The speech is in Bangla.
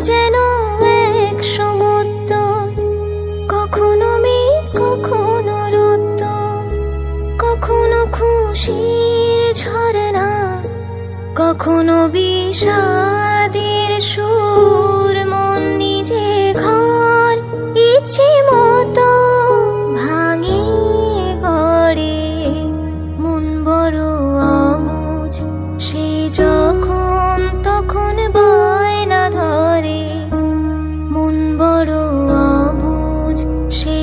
যেন এক সমুদ্র। কখনো মি কখনো রত্ত কখনো খুশির ঝরনা কখনো বিষাদের সুর, মন নিজে ঘর, ইচ্ছে মতো ভাঙে গড়ে। মন বড় অবুজ সে যখন বড় অবুজ সে